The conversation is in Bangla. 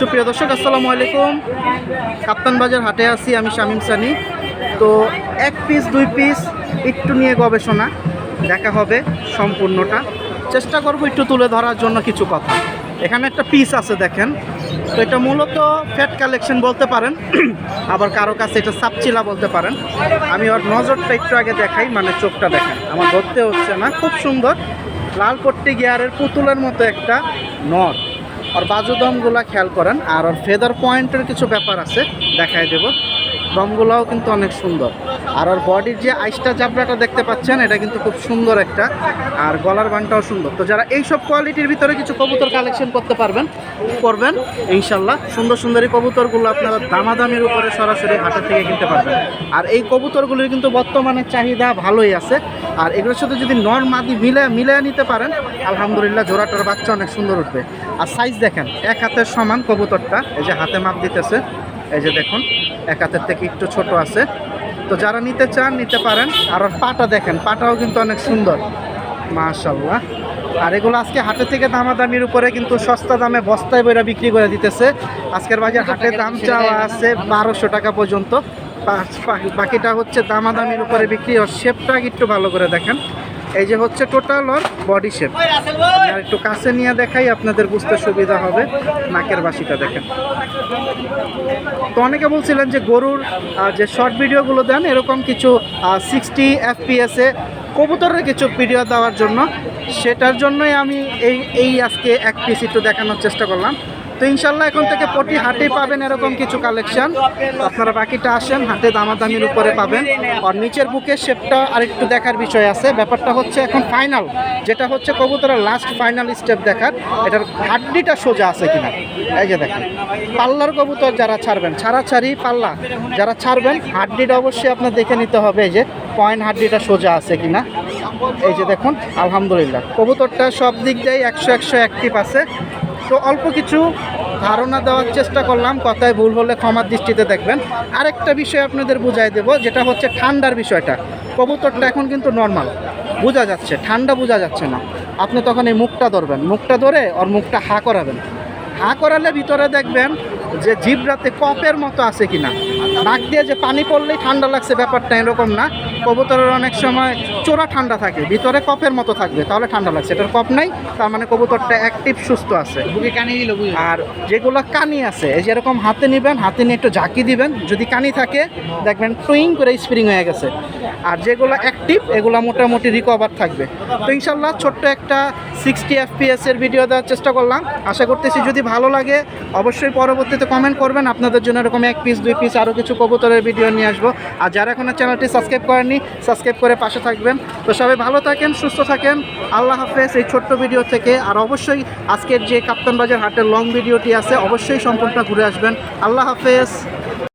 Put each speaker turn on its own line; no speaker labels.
সুপ্রিয় দর্শক, আসসালামু আলাইকুম। কাপ্তান বাজার হাটে আছি আমি শামিম সানি। তো এক পিস দুই পিস একটু নিয়ে গবেষণা, দেখা হবে সম্পূর্ণটা। চেষ্টা করব একটু তুলে ধরার জন্য কিছু কথা। এখানে একটা পিস আছে দেখেন। তো এটা মূলত ফ্যাট কালেকশন বলতে পারেন। আবার কারও কাছে এটা সাপচিলা বলতে পারেন। আমি ওর নজরটা একটু আগে দেখাই মানে চোখটা দেখেন। আমার ধরতে হচ্ছে না, খুব সুন্দর। লাল পট্টি গিয়ারের পুতুলের মতো একটা নর। আর বাজু দমগুলা খেয়াল করেন, আর ওর ফেদার পয়েন্টের কিছু ব্যাপার আছে, দেখাই দেব। দমগুলাও কিন্তু অনেক সুন্দর। আর ওর বডির যে আইসটা জাবড়াটা দেখতে পাচ্ছেন, এটা কিন্তু খুব সুন্দর একটা, আর গলার বানটাও সুন্দর। তো যারা এইসব কোয়ালিটির ভিতরে কিছু কবুতর কালেকশন করতে পারবেন, করবেন, ইনশাল্লাহ। সুন্দর সুন্দর কবুতরগুলো আপনারা দামাদামির উপরে সরাসরি হাটের থেকে কিনতে পারবেন। আর এই কবুতরগুলির কিন্তু বর্তমানে চাহিদা ভালোই আছে। আর এগুলোর সাথে যদি নর মাদি মিলে মিলে নিতে পারেন, আলহামদুলিল্লাহ, জোড়াটার বাচ্চা অনেক সুন্দর উঠবে। আর সাইজ দেখেন এক হাতের সমান কবুতরটা এই যে হাতে মাপ দিতেছে এই যে দেখুন এক হাতের থেকে একটু ছোট আছে। তো যারা নিতে চান নিতে পারেন। আর ওর পাটা দেখেন পাটাও কিন্তু অনেক সুন্দর। মাশাল্লাহ আর এগুলো আজকে হাটে থেকে দামাদামির উপরে কিন্তু সস্তা দামে বস্তায় বইরা বিক্রি করে দিতেছে। আজকের বাজার হাটে দাম চাওয়া আছে বারোশো টাকা পর্যন্ত। বাকিটা হচ্ছে দামাদামির উপরে বিক্রি। ওর শেপটা একটু ভালো করে দেখেন। এই যে হচ্ছে টোটাল ওর বডি শেপ আর একটু কাছে নিয়ে দেখাই, আপনাদের বুঝতে সুবিধা হবে, নাকের বাসিটা দেখেন। তো অনেকে বলছিলেন যে গরুর যে শর্ট ভিডিওগুলো দেন, এরকম কিছু সিক্সটি এফপিএসে কবুতরের কিছু ভিডিও দেওয়ার জন্য। সেটার জন্যই আমি এই এই আজকে এক পিস একটু দেখানোর চেষ্টা করলাম। তো ইনশাল্লাহ এখন থেকে প্রতি হাটেই পাবেন এরকম কিছু কালেকশন আপনারা বাকিটা আসেন, হাটে দামাদামির উপরে পাবেন। আর নিচের বুকের শেপটা আরেকটু দেখার বিষয় আছে। ব্যাপারটা হচ্ছে এখন ফাইনাল যেটা হচ্ছে কবুতরের লাস্ট ফাইনাল স্টেপ দেখার। এটার হাড্ডিটা সোজা আছে কিনা? এই যে দেখেন। পাল্লার কবুতর যারা ছাড়বেন ছাড়া ছাড়ি পাল্লা যারা ছাড়বেন, হাড্ডিটা অবশ্যই আপনার দেখে নিতে হবে এই যে পয়েন্ট হাড্ডিটা সোজা আছে কিনা। এই যে দেখুন, আলহামদুলিল্লাহ। কবুতরটা সব দিক দিয়ে একশো একশো অ্যাক্টিভ আছে। তো অল্প কিছু ধারণা দেওয়ার চেষ্টা করলাম, কথায় ভুল হলে ক্ষমার দৃষ্টিতে দেখবেন। আরেকটা বিষয় আপনাদের বুঝাই দেব, যেটা হচ্ছে ঠান্ডার বিষয়টা। কবুতরটা এখন কিন্তু নর্মাল বোঝা যাচ্ছে, ঠান্ডা বোঝা যাচ্ছে না। আপনি তখন এই মুখটা ধরবেন, মুখটা ধরে ওর মুখটা হা করাবেন। হা করালে ভিতরে দেখবেন যে জিভরাতে কপের মতো আছে কিনা। নাক দিয়ে যে পানি পড়লেই ঠান্ডা লাগছে ব্যাপারটা এরকম না। কবুতরের অনেক সময় চোরা ঠান্ডা থাকে ভিতরে কপের মতো থাকবে তাহলে ঠান্ডা লাগছে। এটার কপ নাই তার মানে কবুতরটা অ্যাক্টিভ সুস্থ আছে। আর যেগুলো কানি আছে এই যেরকম হাতে নেবেন হাতে নিয়ে একটু ঝাঁকি দিবেন যদি কানি থাকে দেখবেন টুইং করে স্প্রিং হয়ে গেছে। আর যেগুলো অ্যাক্টিভ এগুলো মোটামুটি রিকভার থাকবে। তো ইনশাল্লাহ ছোট্ট একটা সিক্সটি এফপিএস এর ভিডিও দেওয়ার চেষ্টা করলাম। আশা করতেছি যদি ভালো লাগে, অবশ্যই পরবর্তীতে কমেন্ট করবেন। আপনাদের জন্য এরকম এক পিস দুই পিস আরও কিছু কবুতরের ভিডিও নিয়ে আসব। আর যারা এখনও চ্যানেলটি সাবস্ক্রাইব করেননি সাবস্ক্রাইব করে পাশে থাকবেন। তো সবাই ভালো থাকেন, সুস্থ থাকেন। আল্লাহ হাফেজ এই ছোট্ট ভিডিও থেকে। আর অবশ্যই আজকের যে কাপ্তান বাজার হাটের লং ভিডিওটি আছে, অবশ্যই সম্পূর্ণ ঘুরে আসবেন। আল্লাহ হাফেজ।